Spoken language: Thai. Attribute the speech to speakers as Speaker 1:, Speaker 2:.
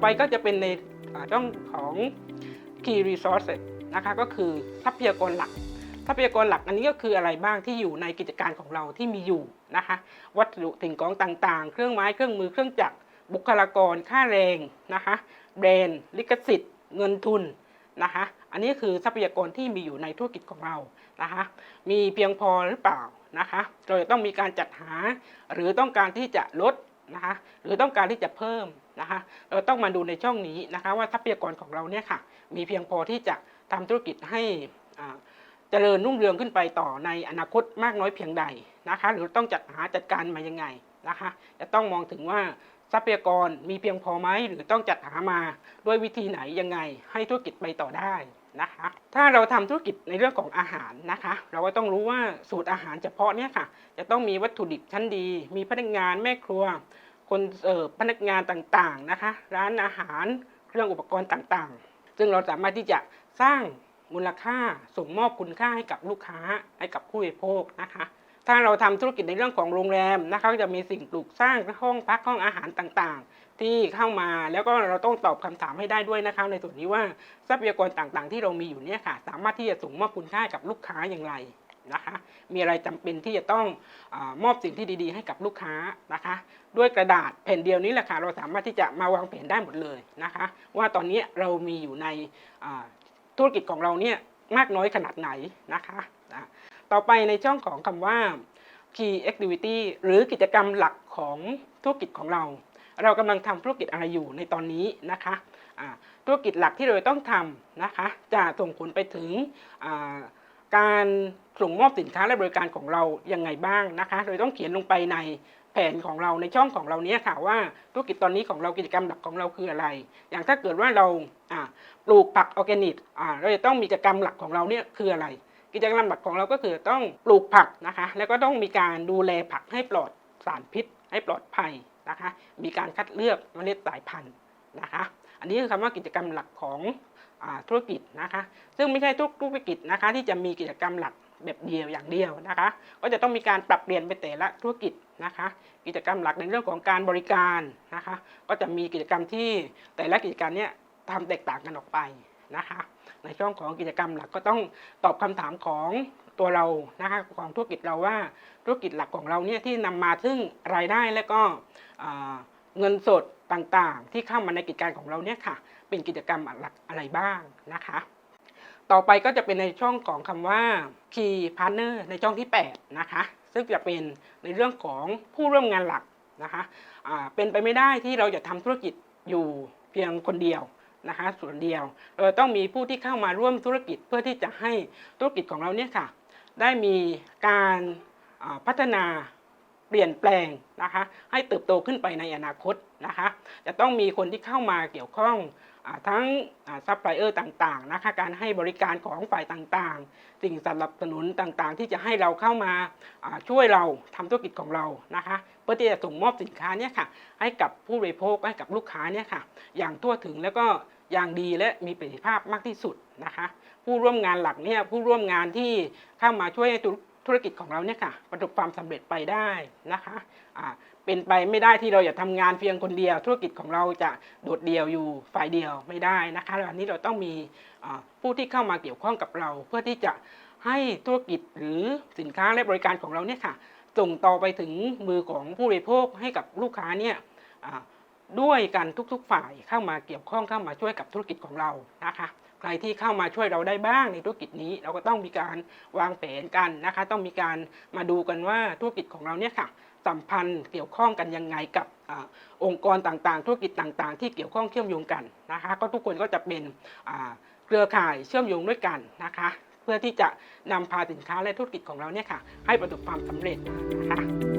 Speaker 1: ไปก็จะเป็นในอ่าช่องของ Key Resources นะคะก็คือทรัพยากรหลัก ทรัพยากรหลักอันนี้ก็คืออะไรบ้างที่อยู่ในกิจการของเราที่มีอยู่นะคะวัสดุสิ่งของต่างๆ เครื่องไม้เครื่องมือเครื่องจักรบุคลากรค่าแรงนะคะแบรนด์ลิขสิทธิ์ เงินทุนนะคะอันนี้คือทรัพยากรที่มีอยู่ในธุรกิจของเรานะคะมีเพียงพอหรือเปล่านะคะเราจะต้องมีการจัดหา หรือต้องการที่จะลดนะคะหรือต้องการที่จะเพิ่ม นะคะ เราต้องมาดูในช่องนี้นะคะว่าทรัพยากรของเราเนี่ยค่ะมีเพียงพอที่จะทำธุรกิจให้เจริญรุ่งเรืองขึ้นไปต่อในอนาคตมากน้อยเพียงใดนะคะ หรือต้องจัดหาจัดการมายังไงนะคะ จะต้องมองถึงว่าทรัพยากรมีเพียงพอไหมหรือต้องจัดหามาด้วยวิธีไหนยังไง ให้ธุรกิจไปต่อได้นะคะ ถ้าเราทำธุรกิจในเรื่องของอาหารนะคะ เราก็ต้องรู้ว่าสูตรอาหารเฉพาะเนี่ยค่ะ จะต้องมีวัตถุดิบชั้นดี มีพนักงานแม่ครัว คนเสิร์ฟพนักงานต่างๆนะคะ ร้านอาหารเครื่องอุปกรณ์ต่างๆ ซึ่งเราสามารถที่จะสร้างมูลค่าส่งมอบคุณค่าให้กับลูกค้าให้กับผู้บริโภคนะคะ ถ้าเราทำธุรกิจในเรื่องของโรงแรมนะคะก็จะมีสิ่งปลูกสร้างห้องพักห้องอาหารต่างๆ ที่เข้ามาแล้วก็เราต้องตอบคำถามให้ได้ด้วยนะคะ ในส่วนนี้ว่าทรัพยากรต่างๆ ที่เรามีอยู่เนี่ยค่ะ สามารถที่จะส่งมอบคุณค่ากับลูกค้าอย่างไร นะคะ มีอะไรจำเป็นที่จะต้องอมอบสิ่งที่ดีๆ ให้กับลูกค้านะคะ ด้วยกระดาษแผ่นเดียวนี้แหละค่ะเราสามารถที่จะมาวางแผนได้หมดเลยนะคะ ว่าตอนนี้เรามีอยู่ในธุรกิจของเราเนี่ยมากน้อยขนาดไหนนะคะนะต่อไปในช่องของคำว่า key activity หรือกิจกรรมหลักของธุรกิจของเรา เรากำลังทำธุรกิจอะไรอยู่ในตอนนี้นะคะธุรกิจหลักที่เราต้องทำนะคะ จะส่งผลไปถึง การส่งมอบสินค้าและบริการของเรายังไงบ้างนะคะ โดยต้องเขียนลงไปในแผนของเราในช่องของเราเนี้ยค่ะว่าธุรกิจตอนนี้ของเรากิจกรรมหลักของเราคืออะไร อย่างถ้าเกิดว่าเราปลูกผักออร์แกนิกเราจะต้องมีกิจกรรมหลักของเราเนี่ยคืออะไร กิจกรรมหลักของเราก็คือต้องปลูกผักนะคะ แล้วก็ต้องมีการดูแลผักให้ปลอดสารพิษ ให้ปลอดภัยนะคะ มีการคัดเลือกเมล็ดสายพันธุ์ นะคะ อันนี้คือคำว่ากิจกรรมหลักของอธุรกิจนะคะ ซึ่งไม่ใช่ทุกธุรกิจนะคะ ที่จะมีกิจกรรมหลักแบบเดียวอย่างเดียวนะคะ ก็จะต้องมีการปรับเปลี่ยนไปแต่ละธุรกิจนะคะ กิจกรรมหลักในเรื่องของการบริการนะคะ ก็จะมีกิจกรรมที่แต่ละกิจการเนี้ยทำแตกต่างกันออกไปนะคะ ในช่องของกิจกรรมหลักก็ต้องตอบคำถามของตัวเรานะคะของธุรกิจเราว่าธุรกิจหลักของเราเนี่ยที่นำมาซึ่งรายได้และก็เงินสด ต่างๆ ที่เข้ามาในกิจการของเราเนี่ยค่ะ เป็นกิจกรรมหลักอะไรบ้างนะคะ ต่อไปก็จะเป็นในช่องของคำว่า Key Partner ในช่องที่ 8 นะคะ ซึ่งจะเป็นในเรื่องของผู้ร่วมงานหลักนะคะอ่าเป็นไปไม่ได้ที่เราจะทำธุรกิจอยู่เพียงคนเดียวนะคะส่วนเดียวเราต้องมีผู้ที่เข้ามาร่วมธุรกิจเพื่อที่จะให้ธุรกิจของเราเนี่ยค่ะ ได้มีการพัฒนา เปลี่ยนแปลงนะคะให้เติบโตขึ้นไปในอนาคตนะคะจะต้องมีคนที่เข้ามาเกี่ยวข้องอทั้งซัพพลายเออร์ต่างๆนะคะการให้บริการของฝ่ายต่างๆ สิ่งสนับสนุนต่างๆ ที่จะให้เราเข้ามาช่วยเราทำธุรกิจของเรานะคะเพื่อที่จะส่งมอบสินค้าเนี่ยค่ะให้กับผู้บริโภคให้กับลูกค้าเนี่ยค่ะอย่างทั่วถึงแล้วก็อย่างดีและมีประสิทธิภาพมากที่สุดนะคะผู้ร่วมงานหลักเนี่ยผู้ร่วมงานที่เข้ามาช่วยให้ธุ ธุรกิจของเราเนี่ยค่ะ ประสบความสำเร็จไปได้นะคะอ่าเป็นไปไม่ได้ที่เราจะทำงานเพียงคนเดียว ธุรกิจของเราจะโดดเดี่ยวอยู่ฝ่ายเดียวไม่ได้นะคะอันนี้เราต้องมีผู้ที่เข้ามาเกี่ยวข้องกับเรา เพื่อที่จะให้ธุรกิจหรือสินค้าและบริการของเราเนี่ยค่ะ ส่งต่อไปถึงมือของผู้บริโภคให้กับลูกค้าเนี่ยด้วยกันทุกๆฝ่ายเข้ามาเกี่ยวข้องเข้ามาช่วยกับธุรกิจของเรานะคะ ใครที่เข้ามาช่วยเราได้บ้างในธุรกิจนี้ เราก็ต้องมีการวางแผนกันนะคะ ต้องมีการมาดูกันว่าธุรกิจของเราเนี่ยค่ะสัมพันธ์เกี่ยวข้องกันยังไงกับอองค์กรต่างๆ ธุรกิจต่างๆ ที่เกี่ยวข้องเชื่อมโยงกันนะคะ ก็ทุกคนก็จะเป็นเครือข่ายเชื่อมโยงด้วยกันนะคะ เพื่อที่จะนำพาสินค้าและธุรกิจของเราเนี่ยค่ะ ให้ประสบความสำเร็จนะคะ